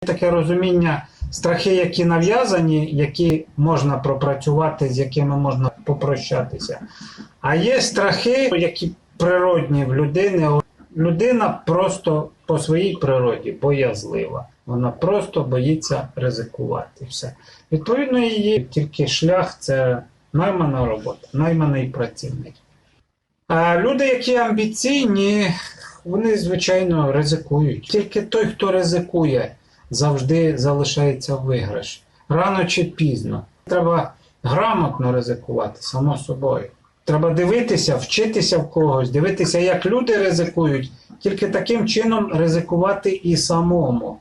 Таке розуміння, страхи, які нав'язані, які можна пропрацювати, з якими можна попрощатися. А є страхи, які природні в людини. Людина просто по своїй природі боязлива. Вона просто боїться ризикувати. Все. Відповідно, її тільки шлях це наймана робота, найманий працівник. А люди, які амбіційні, вони, звичайно, ризикують. Тільки той, хто ризикує, завжди залишається виграш. Рано чи пізно. Треба грамотно ризикувати, само собою. Треба дивитися, вчитися в когось, дивитися, як люди ризикують, тільки таким чином ризикувати і самому.